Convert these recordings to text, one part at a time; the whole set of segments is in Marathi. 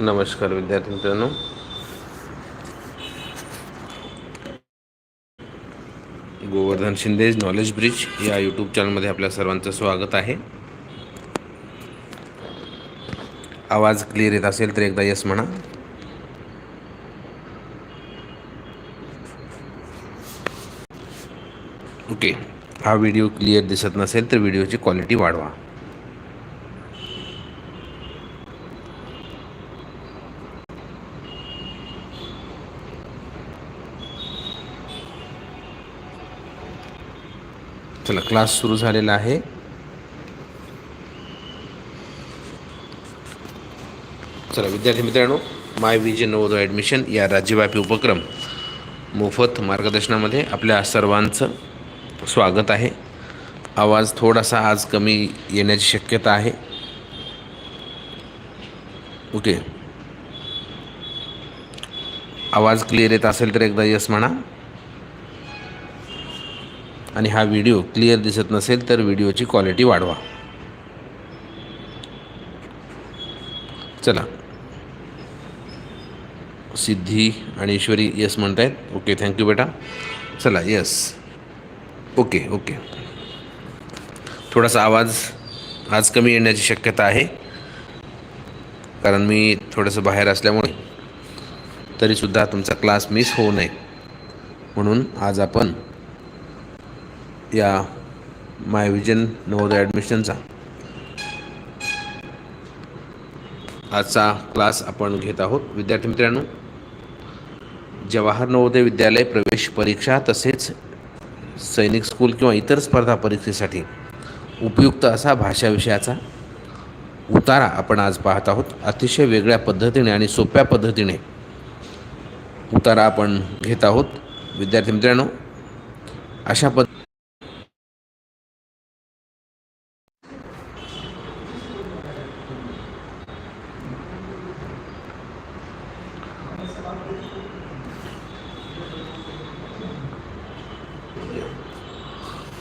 नमस्कार विद्यार्थी मित्रांनो. गोवर्धन शिंदे नॉलेज ब्रिज या यूट्यूब चॅनलमध्ये आपल्या सर्वांचं स्वागत आहे. आवाज क्लिअर येत असेल तर एकदा यस म्हणा. ओके हा व्हिडिओ क्लिअर दिसत नसेल तर व्हिडिओची क्वालिटी वाढवा. चला क्लास सुरू झालेला आहे. चला विद्यार्थी मित्रांनो माय विजय नवोदय ॲडमिशन या राज्यव्यापी उपक्रम मोफत मार्गदर्शनामध्ये आपल्या सर्वांचं स्वागत आहे. आवाज थोडासा आज कमी येण्याची शक्यता आहे. ओके आवाज क्लिअर येत असेल तर एकदा यस म्हणा. आणि हा व्हिडिओ क्लिअर दिसत नसेल तर व्हिडिओची क्वालिटी वाढवा. चला. सिद्धी आणि ईश्वरी यस म्हणत आहेत ओके थँक्यू बेटा. चला येस ओके ओके. थोडासा आवाज आज कमी येण्याची शक्यता आहे. कारण मी थोडंसं बाहेर असल्यामुळे तरीसुद्धा तुमचा क्लास मिस होऊ नये. म्हणून आज आपण या माय विजन नवोदय ॲडमिशनचा आजचा क्लास आपण घेत आहोत. विद्यार्थी मित्रांनो जवाहर नवोदय विद्यालय प्रवेश परीक्षा तसेच सैनिक स्कूल किंवा इतर स्पर्धा परीक्षेसाठी उपयुक्त असा भाषा विषयाचा उतारा आपण आज पाहत आहोत. अतिशय वेगळ्या पद्धतीने आणि सोप्या पद्धतीने उतारा आपण घेत आहोत. विद्यार्थी मित्रांनो अशा पद्ध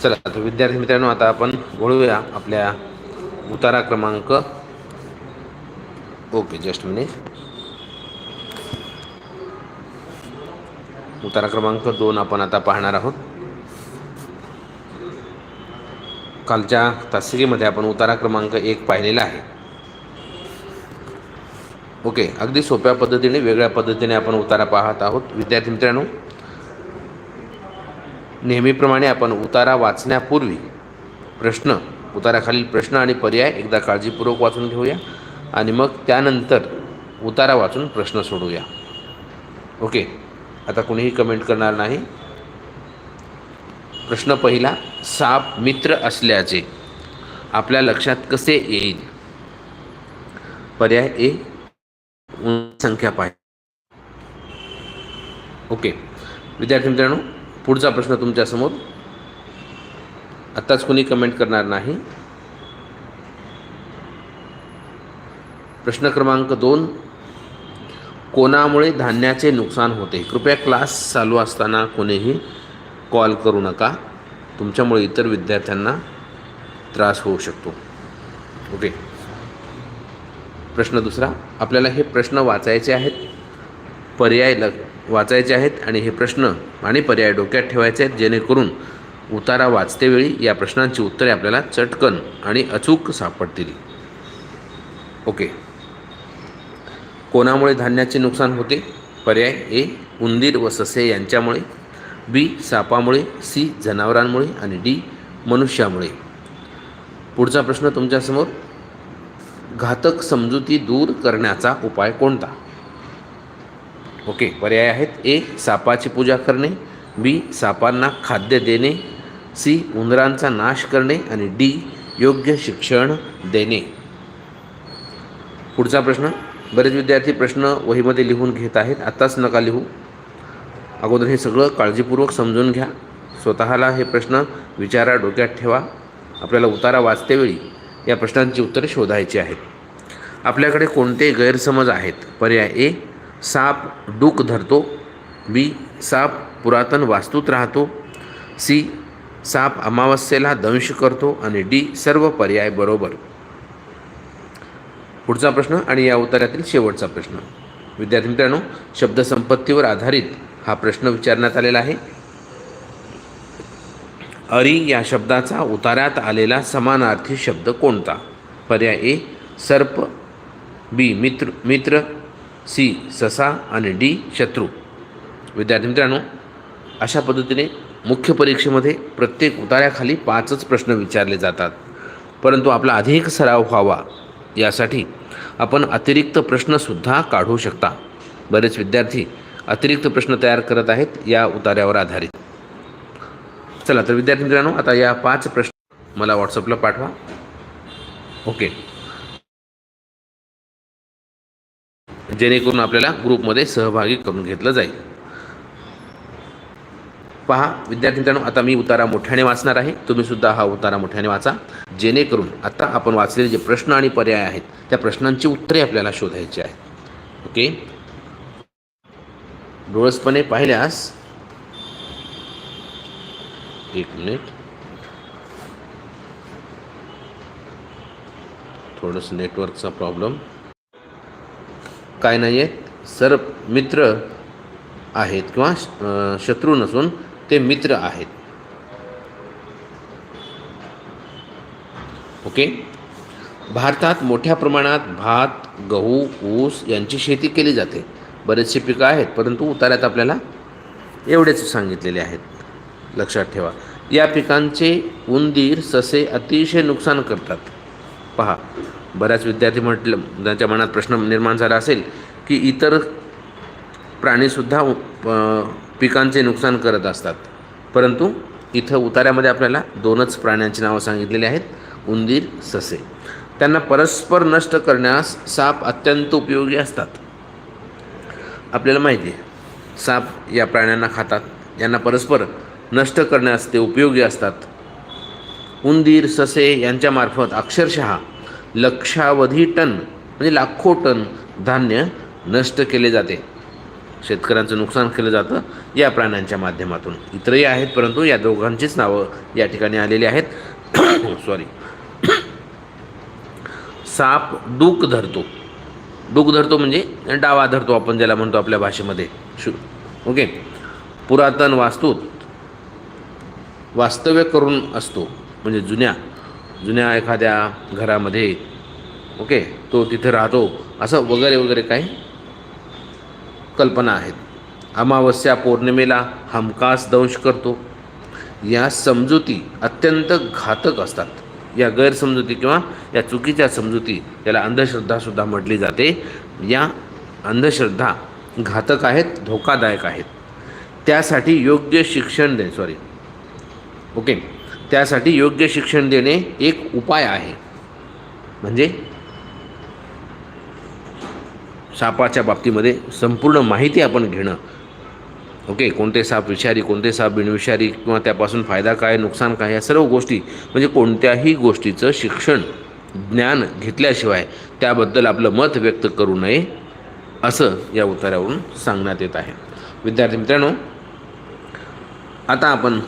चला तर विद्यार्थी मित्रांनो आता आपण वळूया आपल्या उतारा क्रमांक. ओके जस्ट मिनिट उतारा क्रमांक दोन आपण आता पाहणार आहोत. कालच्या तासिकेमध्ये आपण उतारा क्रमांक एक पाहिलेला आहे. ओके अगदी सोप्या पद्धतीने वेगळ्या पद्धतीने आपण उतारा पाहत आहोत. विद्यार्थी मित्रांनो नेहमीप्रमाणे आपण उतारा वाचण्यापूर्वी प्रश्न उताराखालील प्रश्न आणि पर्याय एकदा काळजीपूर्वक वाचून घेऊया आणि मग त्यानंतर उतारा वाचून प्रश्न सोडूया. ओके आता कुणीही कमेंट करणार नाही. प्रश्न पहिला साप मित्र असल्याचे आपल्या लक्षात कसे येईल? पर्याय ए संख्या पाहिजे ओके विद्यार्थी मित्रांनो पुढचा प्रश्न तुमच्यासमोर. आत्ताच कोणी कमेंट करणार नाही. प्रश्न क्रमांक दोन. कोणामुळे धान्याचे नुकसान होते? कृपया क्लास चालू असताना कोणीही कॉल करू नका. तुमच्यामुळे इतर विद्यार्थ्यांना त्रास होऊ शकतो. ओके. प्रश्न दुसरा. आपल्याला हे प्रश्न वाचायचे आहेत. पर्याय लग वाचायचे आहेत आणि हे प्रश्न आणि पर्याय डोक्यात ठेवायचे आहेत जेणेकरून उतारा वाचतेवेळी या प्रश्नांची उत्तरे आपल्याला चटकन आणि अचूक सापडतील. ओके. कोणामुळे धान्याचे नुकसान होते? पर्याय ए. उंदीर व ससे यांच्यामुळे. बी. सापामुळे. सी. जनावरांमुळे. आणि डी. मनुष्यामुळे. पुढचा प्रश्न तुमच्यासमोर. घातक समजुती दूर करण्याचा उपाय कोणता? ओके पर्याय आहेत. ए सापाची पूजा करणे. बी सापांना खाद्य देणे. सी उंदरांचा नाश करणे. आणि डी योग्य शिक्षण देणे. पुढचा प्रश्न. बरेच विद्यार्थी प्रश्न वहीमध्ये लिहून घेत आहेत. आत्ताच नका लिहू. अगोदर हे सगळं काळजीपूर्वक समजून घ्या. स्वतःला हे प्रश्न विचारा डोक्यात ठेवा. आपल्याला उतारा वाचतेवेळी या प्रश्नांची उत्तरे शोधायची आहेत. आपल्याकडे कोणते गैरसमज आहेत? पर्याय ए साप डूक धरतो बी साप पुरातन वास्तूत राहतो सी साप अमावस्येला दंश करतो आणि डी सर्व पर्याय बरोबर. पुढचा प्रश्न आणि या उत्तरातील शेवटचा प्रश्न. विद्यार्थी मित्रांनो शब्दसंपत्तीवर आधारित हा प्रश्न विचारण्यात आलेला आहे. अरी या शब्दाचा उतारात आलेला समानार्थी शब्द कोणता? पर्याय ए सर्प बी मित्र मित्र सी ससा आणि डी शत्रू. विद्यार्थी मित्रांनो अशा पद्धतीने मुख्य परीक्षेमध्ये प्रत्येक उतार्याखाली पाचच प्रश्न विचारले जातात. परंतु आपला अधिक सराव व्हावा यासाठी आपण अतिरिक्त प्रश्नसुद्धा काढू शकता. बरेच विद्यार्थी अतिरिक्त प्रश्न तयार करत आहेत या उतार्यावर आधारित. चला तर विद्यार्थी मित्रांनो आता या पाच प्रश्न मला व्हॉट्सअपला पाठवा. ओके. जेणेकरून आपल्याला ग्रुपमध्ये सहभागी करून घेतलं जाईल. पहा विद्यार्थी मित्रांनो आता मी उतारा मोठ्याने वाचणार आहे. तुम्ही सुद्धा हा उतारा मोठ्याने वाचा. जेणेकरून आता आपण वाचलेले जे प्रश्न आणि पर्याय आहेत त्या प्रश्नांची उत्तरे आपल्याला शोधायची आहेत. ओके? डोळसपणे पाहिल्यास एक मिनिट. थोडंसं नेटवर्कचा प्रॉब्लेम काय नाही आहेत सर मित्र आहेत किंवा शत्रू नसून ते मित्र आहेत. ओके? भारतात मोठ्या प्रमाणात भात गहू ऊस यांची शेती केली जाते. बरेचसे पिकं आहेत परंतु उतार्यात आपल्याला एवढेच सांगितलेले आहेत. लक्षात ठेवा. या पिकांचे उंदीर ससे अतिशय नुकसान करतात. पहा. बऱ्याच विद्यार्थी म्हटलं त्यांच्या मनात प्रश्न निर्माण झाला असेल की इतर प्राणीसुद्धा पिकांचे नुकसान करत असतात. परंतु इथं उतार्यामध्ये आपल्याला दोनच प्राण्यांची नावं सांगितलेली आहेत उंदीर ससे. त्यांना परस्पर नष्ट करण्यास साप अत्यंत उपयोगी असतात. आपल्याला माहिती आहे साप या प्राण्यांना खातात यांना परस्पर नष्ट करण्यास ते उपयोगी असतात. उंदीर ससे यांच्यामार्फत अक्षरशः लक्षावधी टन म्हणजे लाखो टन धान्य नष्ट केले जाते. शेतकऱ्यांचं नुकसान केलं जातं या प्राण्यांच्या माध्यमातून. इतरही आहेत परंतु या दोघांचीच नावं या ठिकाणी आलेली आहेत. सॉरी साप डूक धरतो. डूक धरतो म्हणजे डावा धरतो आपण ज्याला म्हणतो आपल्या भाषेमध्ये. शु ओके पुरातन वास्तूत वास्तव्य करून असतो म्हणजे जुन्या. जुन्या एखाद्या घरामध्ये ओके तो तिथे राहतो असं वगैरे वगैरे काही कल्पना आहेत. अमावस्या पौर्णिमेला हमखास दंश करतो. या समजुती अत्यंत घातक असतात. या गैरसमजुती किंवा या चुकीच्या समजुती याला अंधश्रद्धासुद्धा म्हटली जाते. या अंधश्रद्धा घातक आहेत धोकादायक आहेत. त्यासाठी योग्य शिक्षण दे सॉरी ओके. त्यासाठी योग्य शिक्षण देणे एक उपाय आहे. म्हणजे सापाच्या बाबतीमध्ये संपूर्ण माहिती आपण घेणं. ओके कोणते साप विषारी कोणते साप बिनविषारी किंवा त्यापासून फायदा काय नुकसान काय या सर्व गोष्टी म्हणजे कोणत्याही गोष्टीचं शिक्षण ज्ञान घेतल्याशिवाय त्याबद्दल आपलं मत व्यक्त करू नये असं या उत्तरावरून सांगण्यात येत आहे. विद्यार्थी मित्रांनो आता आपण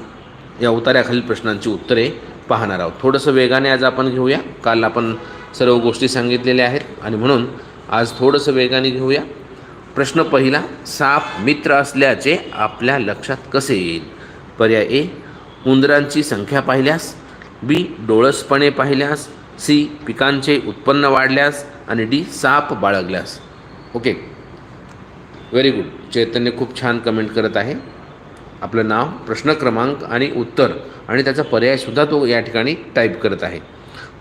या उतार्याखालील प्रश्नांची उत्तरे पाहणार आहोत. थोडंसं वेगाने आज आपण घेऊया. काल आपण सर्व गोष्टी सांगितलेल्या आहेत आणि म्हणून आज थोडंसं वेगाने घेऊया. प्रश्न पहिला साप मित्र असल्याचे आपल्या लक्षात कसे येईल? पर्याय ए उंदरांची संख्या पाहिल्यास. बी डोळसपणे पाहिल्यास. सी पिकांचे उत्पन्न वाढल्यास. आणि डी साप बाळगल्यास. ओके. Very good. चैतन्य खूप छान कमेंट करत आहे. आपलं नाव प्रश्न क्रमांक आणि उत्तर आणि त्याचा पर्यायसुद्धा तो या ठिकाणी टाईप करत आहे.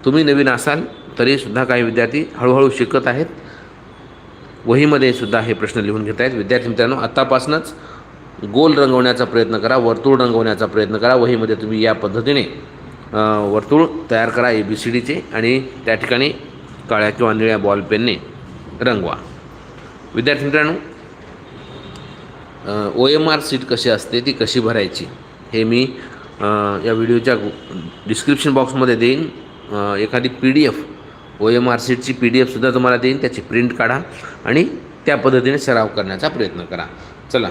तुम्ही नवीन असाल तरीसुद्धा काही विद्यार्थी हळूहळू शिकत आहेत. वहीमध्ये सुद्धा हे प्रश्न लिहून घेत आहेत. विद्यार्थी मित्रांनो आत्तापासूनच गोल रंगवण्याचा प्रयत्न करा वर्तुळ रंगवण्याचा प्रयत्न करा. वहीमध्ये तुम्ही या पद्धतीने वर्तुळ तयार करा ए बी सी डीचे आणि त्या ठिकाणी काळ्या किंवा निळ्या बॉल पेनने रंगवा. विद्यार्थी मित्रांनो ओ एम आर सीट कशी असते ती कशी भरायची हे मी या व्हिडिओच्या डिस्क्रिप्शन बॉक्समध्ये देईन. एखादी P D F O M R सीटची पी डी एफसुद्धा तुम्हाला देईन त्याची प्रिंट काढा आणि त्या पद्धतीने सराव करण्याचा प्रयत्न करा. चला.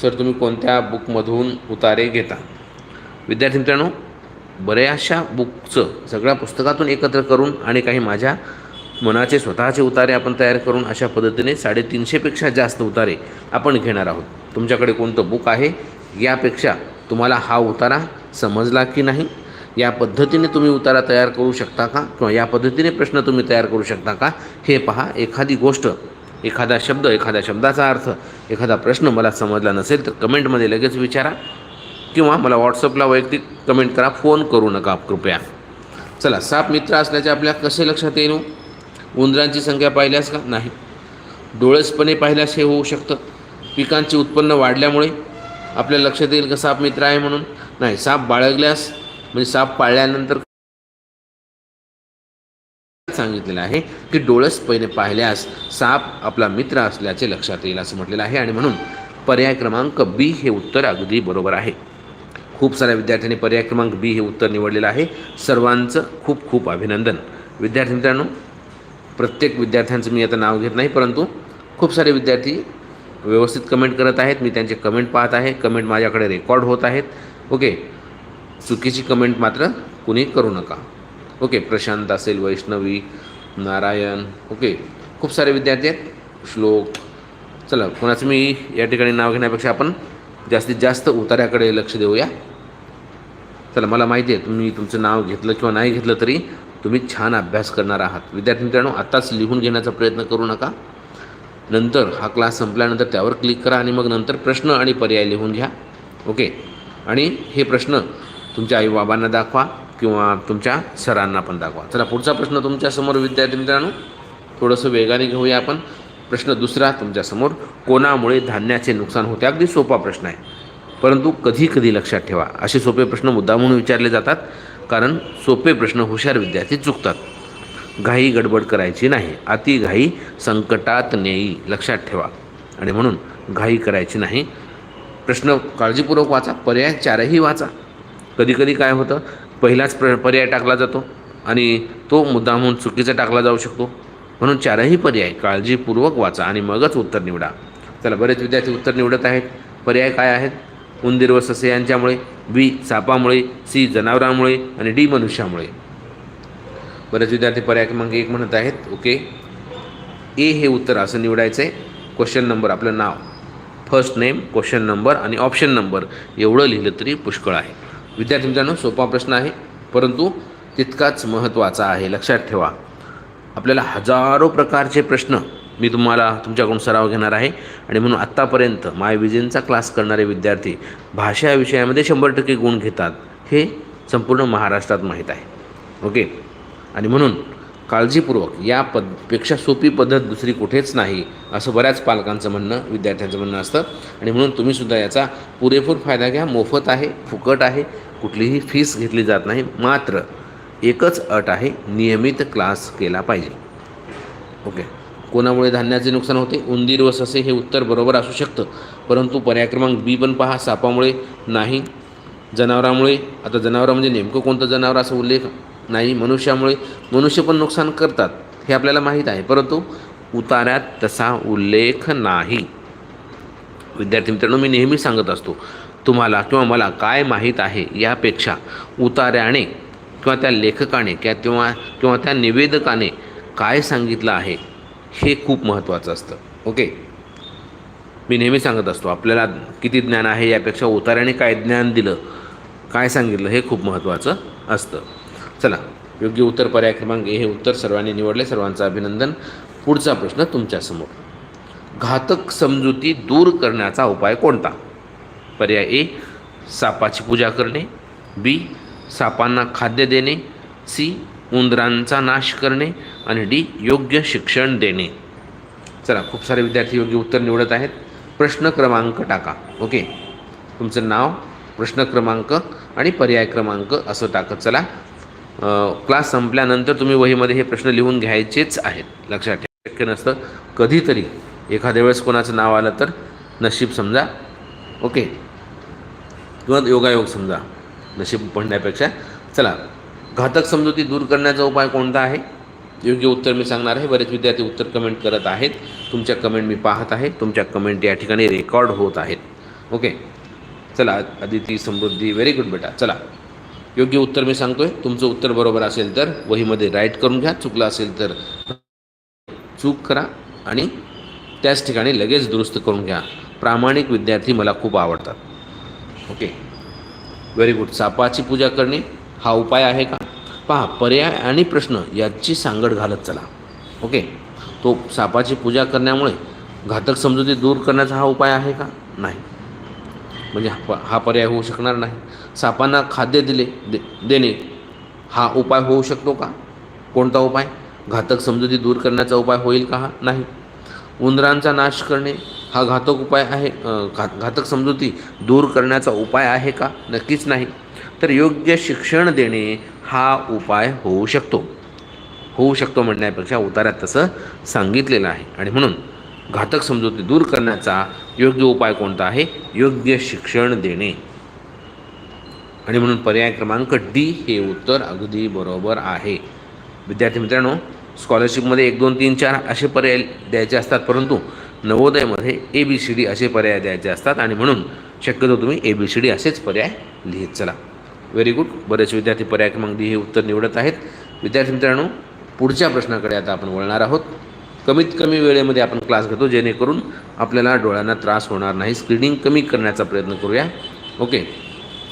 सर तुम्ही कोणत्या बुकमधून उतारे घेता? विद्यार्थी मित्रांनो बऱ्याचशा बुकचं सगळ्या पुस्तकातून एकत्र करून आणि काही माझ्या मनाचे स्वतःचे उतारे आपण तयार करून अशा पद्धतीने साडेतीनशेपेक्षा जास्त उतारे आपण घेणार आहोत. तुमच्याकडे कोणतं बुक आहे? यापेक्षा तुम्हाला हा उतारा समजला की नाही? या पद्धतीने तुम्ही उतारा तयार करू शकता का? किंवा या पद्धतीने प्रश्न तुम्ही तयार करू शकता का? हे पहा एखादी गोष्ट एखादा शब्द एखाद्या शब्दाचा अर्थ एखादा प्रश्न मला समजला नसेल तर कमेंटमध्ये लगेच विचारा. किंवा मला व्हॉट्सअपला वैयक्तिक कमेंट करा फोन करू नका कृपया. चला साप मित्र असल्याचे आपल्या कसे लक्षात येईल हो? उंदरांची संख्या पाहिल्यास का? नाही. डोळसपणे पाहिल्यास हे होऊ शकतं. पिकांचे उत्पन्न वाढल्यामुळे आपल्या लक्षात येईल का साप मित्र आहे म्हणून? नाही साप बाळगल्यास म्हणजे साप पाळल्यानंतर सांगितलेलं आहे की डोळस पहिले पाहिल्यास साप आपला मित्र असल्याचे लक्षात येईल असं म्हटलेलं आहे आणि म्हणून पर्याय क्रमांक बी हे उत्तर अगदी बरोबर आहे. खूप साऱ्या विद्यार्थ्यांनी पर्याय क्रमांक बी हे उत्तर निवडलेलं आहे. सर्वांचं खूप खूप अभिनंदन. विद्यार्थी मित्रांनो प्रत्येक विद्यार्थ्यांचं मी आता नाव घेत नाही परंतु खूप सारे विद्यार्थी व्यवस्थित कमेंट करत आहेत. मी त्यांचे कमेंट पाहत आहे. कमेंट माझ्याकडे रेकॉर्ड होत आहेत. ओके चुकीची कमेंट मात्र कुणी करू नका. ओके प्रशांत असेल वैष्णवी नारायण. ओके खूप सारे विद्यार्थी आहेत. श्लोक. चला कोणाचं मी या ठिकाणी नाव घेण्यापेक्षा आपण जास्तीत जास्त उतार्याकडे लक्ष देऊया. चला मला माहिती आहे तुम्ही तुमचं नाव घेतलं किंवा नाही घेतलं तरी तुम्ही छान अभ्यास करणार आहात. विद्यार्थी मित्रांनो आत्ताच लिहून घेण्याचा प्रयत्न करू नका. नंतर हा क्लास संपल्यानंतर त्यावर क्लिक करा आणि मग नंतर प्रश्न आणि पर्याय लिहून घ्या. ओके? आणि हे प्रश्न तुमच्या आईबाबांना दाखवा किंवा तुमच्या सरांना पण दाखवा. चला पुढचा प्रश्न तुमच्यासमोर विद्यार्थी मित्रांनो. थोडंसं वेगाने घेऊया आपण. प्रश्न दुसरा तुमच्यासमोर कोणामुळे धान्याचे नुकसान होते? अगदी सोपा प्रश्न आहे. परंतु कधी कधी लक्षात ठेवा. असे सोपे प्रश्न मुद्दा म्हणून विचारले जातात. कारण सोपे प्रश्न हुशार विद्यार्थी चुकतात. घाई गडबड करायची नाही. अति घाई संकटात नेई. लक्षात ठेवा. आणि म्हणून घाई करायची नाही. प्रश्न काळजीपूर्वक वाचा. पर्याय चारही वाचा. कधीकधी काय होतं? पहिलाच प्र पर्याय टाकला जातो. आणि तो मुद्दा म्हणून चुकीचा टाकला जाऊ शकतो. म्हणून चारही पर्याय काळजीपूर्वक वाचा आणि मगच उत्तर निवडा. चला बरेच विद्यार्थी उत्तर निवडत आहेत. पर्याय काय आहेत? उंदीर व ससे यांच्यामुळे. बी सापामुळे सी जनावरांमुळे आणि डी मनुष्यामुळे. बरेच विद्यार्थी पर्याय क्रमांक एक म्हणत आहेत. ओके. ए हे उत्तर असं निवडायचं आहे क्वेश्चन नंबर आपलं नाव. फर्स्ट नेम क्वेश्चन नंबर आणि ऑप्शन नंबर एवढं लिहिलं तरी पुष्कळ आहे. विद्यार्थी मित्रांनो सोपा प्रश्न आहे. परंतु तितकाच महत्त्वाचा आहे. लक्षात ठेवा. आपल्याला हजारो प्रकारचे प्रश्न मी तुम्हाला तुमच्याकडून सराव घेणार आहे. आणि म्हणून आत्तापर्यंत माय विजेंचा क्लास करणारे विद्यार्थी भाषा या विषयामध्ये शंभर टक्के गुण घेतात हे संपूर्ण महाराष्ट्रात माहीत आहे. ओके? आणि म्हणून काळजीपूर्वक या पदपेक्षा सोपी पद्धत दुसरी कुठेच नाही असं बऱ्याच पालकांचं म्हणणं विद्यार्थ्यांचं म्हणणं असतं. आणि म्हणून तुम्हीसुद्धा याचा पुरेपूर फायदा घ्या. मोफत आहे फुकट आहे कुठलीही फीस घेतली जात नाही. मात्र एकच अट आहे नियमित क्लास केला पाहिजे. ओके? कोणामुळे धान्याचे नुकसान होते? उंदीर व ससे हे उत्तर बरोबर असू शकतं. परंतु पर्याय क्रमांक बी पण पहा सापामुळे नाही. जनावरामुळे आता जनावरं म्हणजे नेमकं कोणतं जनावर असा उल्लेख नाही. मनुष्यामुळे मनुष्य पण नुकसान करतात हे आपल्याला माहीत आहे. परंतु उतार्यात तसा उल्लेख नाही. विद्यार्थी मित्रांनो मी नेहमी सांगत असतो तुम्हाला किंवा मला काय माहीत आहे यापेक्षा उतार्याने किंवा त्या लेखकाने किंवा किंवा किंवा त्या निवेदकाने काय सांगितलं आहे? हे खूप महत्त्वाचं असतं. ओके मी नेहमी सांगत असतो आपल्याला किती ज्ञान आहे यापेक्षा उतार्याने काय ज्ञान दिलं काय सांगितलं हे खूप महत्त्वाचं असतं. चला योग्य उत्तर पर्याय क्रमांक ए हे उत्तर सर्वांनी निवडले. सर्वांचं अभिनंदन. पुढचा प्रश्न तुमच्यासमोर घातक समजुती दूर करण्याचा उपाय कोणता? पर्याय ए सापाची पूजा करणे. बी सापांना खाद्य देणे. सी उंदरांचा नाश करणे आणि डी योग्य शिक्षण देणे. चला खूप सारे विद्यार्थी योग्य उत्तर निवडत आहेत. प्रश्न क्रमांक टाका. ओके? तुमचं नाव प्रश्न क्रमांक आणि पर्याय क्रमांक असं टाकत चला क्लास संपल्यानंतर तुम्ही वहीमध्ये हे प्रश्न लिहून घ्यायचेच आहेत. लक्षात ठेवा शक्य नसतं कधीतरी एखाद्या वेळेस कोणाचं नाव आलं तर नशीब समजा. ओके? किंवा योगायोग समजा नशीब म्हणण्यापेक्षा चला घातक समजुती दूर करण्याचा उपाय कोणता आहे? योग्य उत्तर मी सांगणार आहे. बरेच विद्यार्थी उत्तर कमेंट करत आहेत. तुमच्या कमेंट मी पाहत आहे. तुमच्या कमेंट या ठिकाणी रेकॉर्ड होत आहेत. ओके चला अदिती समृद्धी व्हेरी गुड बेटा. चला. योग्य उत्तर मी सांगतोय. तुमचं उत्तर बरोबर असेल तर वहीमध्ये राईट करून घ्या. चुकलं असेल तर चूक करा आणि त्याच ठिकाणी लगेच दुरुस्त करून घ्या. प्रामाणिक विद्यार्थी मला खूप आवडतात. ओके व्हेरी गुड सापाची पूजा करणे हा उपाय आहे का? पहा पर्याय आणि प्रश्न याची सांगड घालत चला. ओके? तो सापाची पूजा करण्यामुळे घातक समजुती दूर करण्याचा हा उपाय आहे का? नाही. म्हणजे हा प- हा पर्याय होऊ शकणार नाही. सापांना खाद्य दिले दे देणे हा उपाय होऊ शकतो का? कोणता उपाय? घातक समजुती दूर करण्याचा उपाय होईल का? हा नाही. उंदरांचा नाश करणे हा घातक उपाय आहे घात घातक समजुती दूर करण्याचा उपाय आहे का? नक्कीच नाही. तर योग्य शिक्षण देणे हा उपाय होऊ शकतो. होऊ शकतो म्हणण्यापेक्षा उतार्यात तसं सांगितलेलं आहे. आणि म्हणून घातक समजुती दूर करण्याचा योग्य उपाय कोणता आहे? योग्य शिक्षण देणे. आणि म्हणून पर्याय क्रमांक डी हे उत्तर अगदी बरोबर आहे. विद्यार्थी मित्रांनो स्कॉलरशिपमध्ये एक दोन तीन चार असे पर्याय द्यायचे असतात परंतु नवोदयमध्ये ए बी सी डी असे पर्याय द्यायचे असतात. आणि म्हणून शक्यतो तुम्ही ए बी सी डी असेच पर्याय लिहित चला. व्हेरी गुड बरेच विद्यार्थी पर्याय क्रमांक डी हे उत्तर निवडत आहेत. विद्यार्थी मित्रांनो पुढच्या प्रश्नाकडे आता आपण वळणार आहोत. कमीत कमी वेळेमध्ये आपण क्लास घेतो जेणेकरून आपल्याला डोळ्यांना त्रास होणार नाही. स्क्रीनिंग कमी करण्याचा प्रयत्न करूया. ओके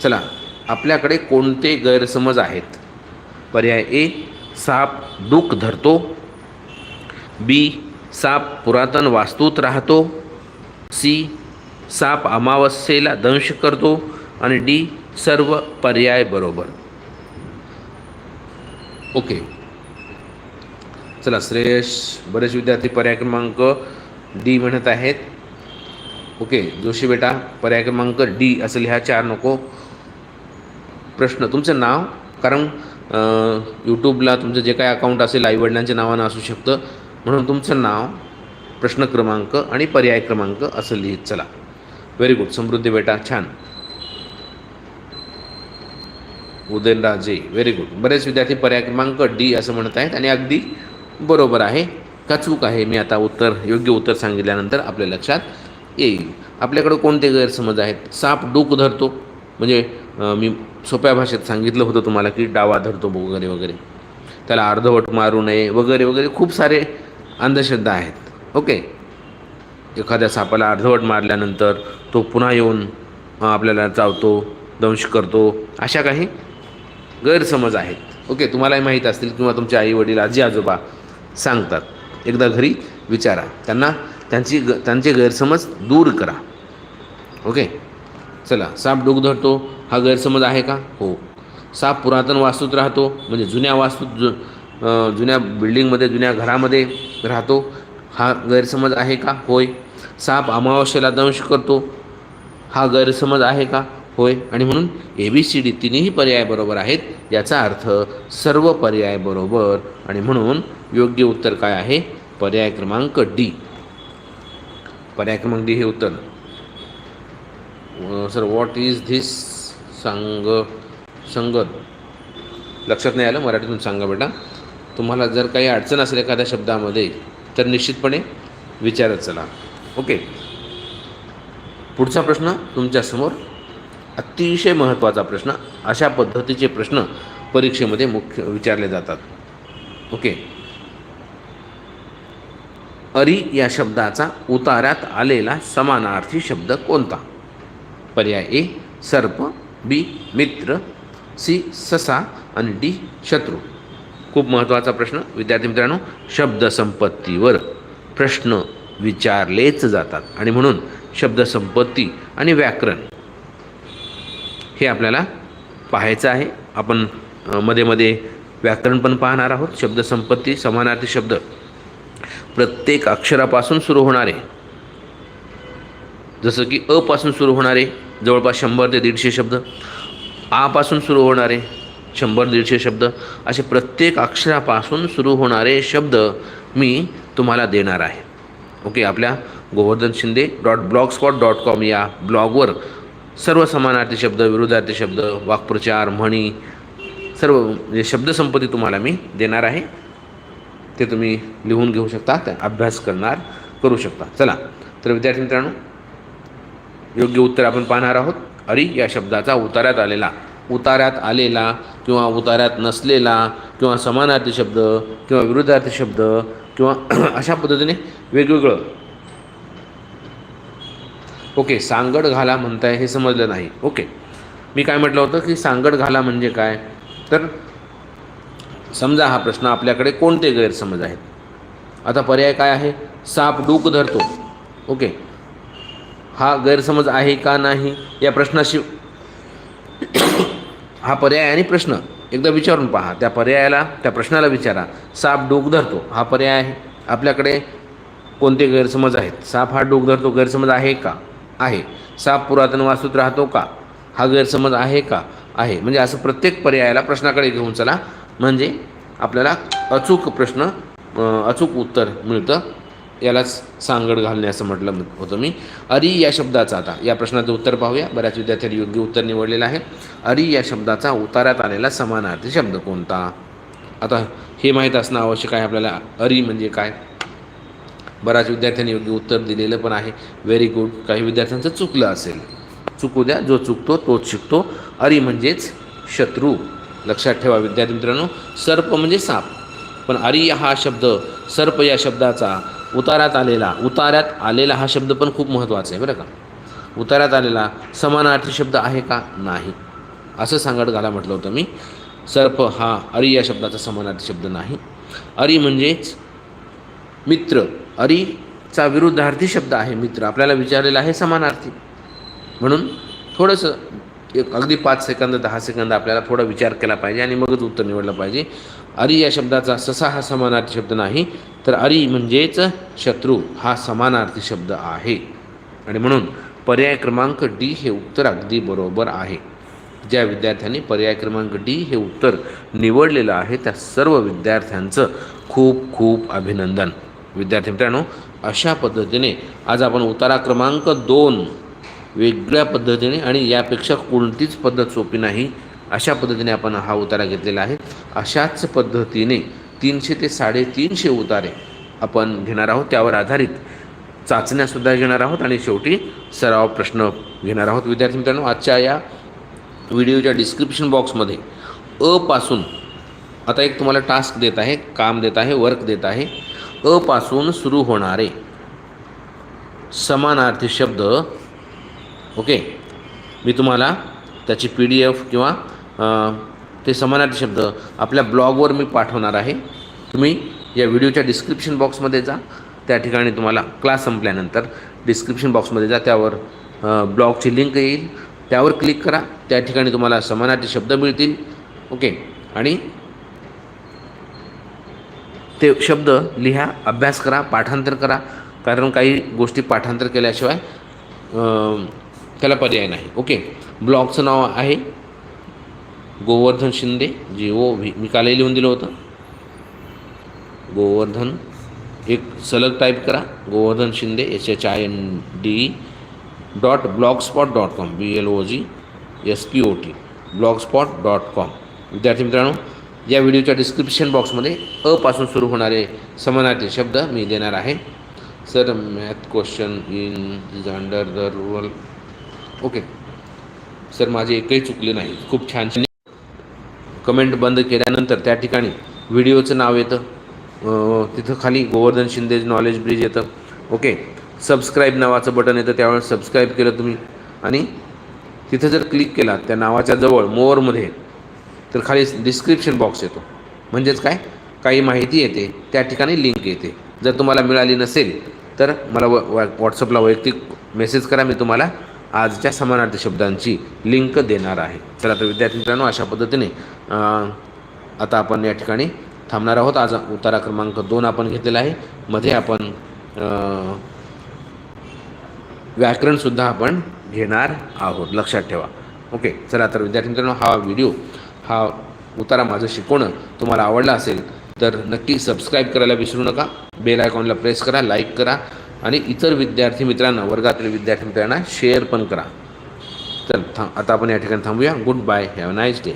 चला आपल्याकडे कोणते गैरसमज आहेत? पर्याय ए साप डूक धरतो. बी साप पुरातन वास्तूत राहतो. सी साप अमावस्येला दंश करतो. आणि डी सर्व पर्याय बरोबर. ओके. चला श्रेयश बरेच विद्यार्थी पर्याय क्रमांक डी म्हणत आहेत. ओके जोशी बेटा पर्याय क्रमांक डी असं लिहा चार नको. प्रश्न तुमचं नाव? कारण यूट्यूबला तुमचं जे काही अकाउंट असेल आईवडिलांच्या नावानं असू शकतं. म्हणून तुमचं नाव प्रश्न क्रमांक आणि पर्याय क्रमांक असं लिहित चला. व्हेरी गुड समृद्धी बेटा छान. उदयनराजे. व्हेरी गुड बरेच विद्यार्थी पर्याय क्रमांक डी असं म्हणत आहेत आणि अगदी बरोबर आहे. का चूक आहे? मी आता उत्तर योग्य उत्तर सांगितल्यानंतर आपल्या लक्षात येईल. आपल्याकडं कोणते गैरसमज आहेत? साप डूक धरतो. म्हणजे मी सोप्या भाषेत सांगितलं होतं तुम्हाला की डावा धरतो वगैरे वगैरे. त्याला अर्धवट मारू नये वगैरे वगैरे खूप सारे अंधश्रद्धा आहेत. ओके एखाद्या सापाला अर्धवट मारल्यानंतर तो पुन्हा येऊन आपल्याला चावतो दंश करतो अशा काही गैरसमज आहेत. ओके तुम्हालाही माहीत असतील किंवा तुमचे आई वडील आजी आजोबा सांगतात. एकदा घरी विचारा. त्यांना त्यांची ग त्यांचे गैरसमज दूर करा. ओके? चला साप डोक धरतो. हा गैरसमज आहे का? हो. साप पुरातन वास्तूत राहतो म्हणजे जुन्या वास्तूत जु जुन्या बिल्डिंगमध्ये जुन्या घरामध्ये राहतो. हा गैरसमज आहे का? होय. साप अमावस्येला दंश करतो. हा गैरसमज आहे का? होय? आणि म्हणून ए बी सी डी तिन्ही पर्याय बरोबर आहेत याचा अर्थ सर्व पर्याय बरोबर. आणि म्हणून योग्य उत्तर काय आहे? पर्याय क्रमांक डी पर्याय क्रमांक डी हे उत्तर. सर व्हॉट इज धिस सांग संगत? लक्षात नाही आलं? मराठीतून सांगा बेटा. तुम्हाला जर काही अडचण असेल एखाद्या शब्दामध्ये तर निश्चितपणे विचारत चला. ओके पुढचा प्रश्न तुमच्यासमोर अतिशय महत्त्वाचा प्रश्न. अशा पद्धतीचे प्रश्न परीक्षेमध्ये मुख्य विचारले जातात. ओके? अरी या शब्दाचा उतार्यात आलेला समानार्थी शब्द कोणता? पर्याय ए सर्प बी मित्र सी ससा आणि डी शत्रू. खूप महत्त्वाचा प्रश्न. विद्यार्थी मित्रांनो शब्दसंपत्तीवर प्रश्न विचारलेच जातात. आणि म्हणून शब्दसंपत्ती आणि व्याकरण हे आपल्याला पाहायचं आहे. आपण मध्ये मध्ये व्याकरण पण पाहणार आहोत. शब्दसंपत्ती समानार्थी शब्द. प्रत्येक अक्षरापासून सुरू होणारे जसं की अ पासून सुरू होणारे जवळपास शंभर ते दीडशे शब्द. आपासून सुरू होणारे शंभर दीडशे शब्द. असे प्रत्येक अक्षरापासून सुरू होणारे शब्द मी तुम्हाला देणार आहे. ओके आपल्या Govardhan Shinde dot blog spot dot com या ब्लॉगवर सर्व समानार्थी शब्द विरुद्धार्थी शब्द वाक्प्रचार म्हणी सर्व म्हणजे शब्दसंपत्ती तुम्हाला मी देणार आहे. ते तुम्ही लिहून घेऊ शकता त्या अभ्यास करणार करू शकता. चला तर विद्यार्थी मित्रांनो योग्य उत्तर आपण पाहणार आहोत. अरी या शब्दाचा उतार्यात आलेला उतार्यात आलेला किंवा उतार्यात नसलेला किंवा समानार्थी शब्द किंवा विरुद्धार्थी शब्द किंवा अशा पद्धतीने वेगवेगळं ओके सांगड घाला म्हणताय हे समजलं नाही. ओके. मी काय म्हटलं होतं की सांगड घाला म्हणजे काय? तर समजा हा प्रश्न आपल्याकडे कोणते गैरसमज आहेत? आता पर्याय काय आहे? साप डूक धरतो. ओके. हा गैरसमज आहे का नाही? या प्रश्नाशी हा पर्याय आणि प्रश्न एकदा विचारून पहा. त्या पर्यायाला त्या प्रश्नाला विचारा. साप डोक धरतो. हा पर्याय आहे. आपल्याकडे कोणते गैरसमज आहेत? साप हा डोक धरतो. गैरसमज आहे का? आहे. साप पुरातन वास्तूत राहतो का? हा गैरसमज आहे का? आहे. म्हणजे असं प्रत्येक पर्यायाला प्रश्नाकडे घेऊन चला. म्हणजे आपल्याला अचूक प्रश्न अचूक उत्तर मिळतं. यालाच सांगड घालणे असं म्हटलं होतं मी. अरी या शब्दाचा आता या प्रश्नाचं उत्तर पाहूया. बऱ्याच विद्यार्थ्यांनी योग्य उत्तर निवडलेलं आहे. अरी या शब्दाचा उतारात आलेला समानार्थी शब्द कोणता? आता हे माहीत असणं आवश्यक आहे आपल्याला. अरी म्हणजे काय? बऱ्याच विद्यार्थ्यांनी योग्य उत्तर दिलेलं पण आहे. व्हेरी गुड काही विद्यार्थ्यांचं चुकलं असेल. चुकू द्या. जो चुकतो तोच शिकतो. अरी म्हणजेच शत्रू. लक्षात ठेवा विद्यार्थी मित्रांनो. सर्प म्हणजे साप. पण अरी हा शब्द सर्प या शब्दाचा उतारात आलेला उतारात आलेला हा शब्द पण खूप महत्त्वाचा आहे बरं का? उतारात आलेला समानार्थी शब्द आहे का? नाही. असं सांगत घाला म्हटलं होतं मी. सर्प हा अरी या शब्दाचा समानार्थी शब्द नाही. अरी म्हणजेच मित्र. अरीचा विरुद्धार्थी शब्द आहे मित्र. आपल्याला विचारलेला आहे समानार्थी. म्हणून थोडंसं एक अगदी पाच सेकंद दहा सेकंद आपल्याला थोडा विचार केला पाहिजे आणि मगच उत्तर निवडलं पाहिजे. अरी या शब्दाचा ससा हा समानार्थी शब्द नाही. तर अरी म्हणजेच शत्रू हा समानार्थी शब्द आहे. आणि म्हणून पर्याय क्रमांक डी हे उत्तर अगदी बरोबर आहे. ज्या विद्यार्थ्यांनी पर्याय क्रमांक डी हे उत्तर निवडलेलं आहे त्या सर्व विद्यार्थ्यांचं खूप खूप अभिनंदन. विद्यार्थी मित्रांनो अशा पद्धतीने आज आपण उतारा क्रमांक दोन वेगळ्या पद्धतीने आणि यापेक्षा कोणतीच पद्धत सोपी नाही अशा पद्धतीने आपण हा उतारा घेतलेला आहे. अशाच पद्धतीने तीनशे ते साडेतीनशे उतारे आपण घेणार आहोत. त्यावर आधारित चाचण्यासुद्धा घेणार आहोत आणि शेवटी सराव प्रश्न घेणार आहोत. विद्यार्थी मित्रांनो आजच्या या व्हिडिओच्या डिस्क्रिप्शन बॉक्समध्ये अ पासून आता एक तुम्हाला टास्क देत आहे काम देत आहे वर्क देत आहे. अपासून सुरू होणारे. समानार्थी शब्द ओके? मी तुम्हाला त्याची पी डी एफ किंवा ते समानार्थी शब्द आपल्या ब्लॉगवर मी पाठवणार आहे. तुम्ही या व्हिडिओच्या डिस्क्रिप्शन बॉक्समध्ये जा. त्या ठिकाणी तुम्हाला क्लास संपल्यानंतर डिस्क्रिप्शन बॉक्समध्ये जा. त्यावर ब्लॉगची लिंक येईल. त्यावर क्लिक करा. त्या ठिकाणी तुम्हाला समानार्थी शब्द मिळतील. ओके? आणि ते शब्द लिहा अभ्यास करा पाठांतर करा. कारण काही गोष्टी पाठांतर केल्याशिवाय त्याला पर्याय नाही. ओके ब्लॉगचं नाव आहे Govardhan Shinde. G O V मी कालही लिहून दिलं होतं. गोवर्धन. एक सलग टाईप करा. Govardhan Shinde H H I N D dot blog spot dot com B L O G S P O T blog spot dot com विद्यार्थी मित्रांनो या व्हिडिओच्या डिस्क्रिप्शन बॉक्समध्ये अ पासून सुरू होणारे समानार्थी शब्द मी देणार आहे. Sir math question in is under the rural okay sir माझे एकही चुकले नाही. खूप छान. कमेंट बंद केल्यानंतर त्या ठिकाणी व्हिडिओचं नाव येतं. तिथं खाली गोवर्धन शिंदे नॉलेज ब्रिज येतं. ओके सबस्क्राईब नावाचं बटन येतं. त्यावेळेस सबस्क्राईब केलं तुम्ही. आणि तिथं जर क्लिक केला त्या नावाच्या जवळ मोअरमध्ये तर खाली डिस्क्रिप्शन बॉक्स येतो. म्हणजेच काय? काही माहिती येते त्या ठिकाणी लिंक येते. जर तुम्हाला मिळाली नसेल तर मला व व्हॉट्सअपला वैयक्तिक मेसेज करा मी तुम्हाला आजच्या समानार्थी शब्दांची लिंक देणार आहे. तर आता विद्यार्थी मित्रांनो अशा पद्धतीने आता आपण या ठिकाणी थांबणार आहोत. आज उतारा क्रमांक दोन आपण घेतलेला आहे. मध्ये आपण व्याकरणसुद्धा आपण घेणार आहोत. लक्षात ठेवा. ओके चला तर विद्यार्थी मित्रांनो हा व्हिडिओ हा उतारा माझं शिकवणं तुम्हाला आवडला असेल तर नक्की सबस्क्राईब करायला विसरू नका. बेल आयकॉनला प्रेस करा लाईक करा आणि इतर विद्यार्थी मित्रांना वर्गातील विद्यार्थी मित्रांना शेअर पण करा. तर थांब आता आपण या ठिकाणी थांबूया. Good bye have nice day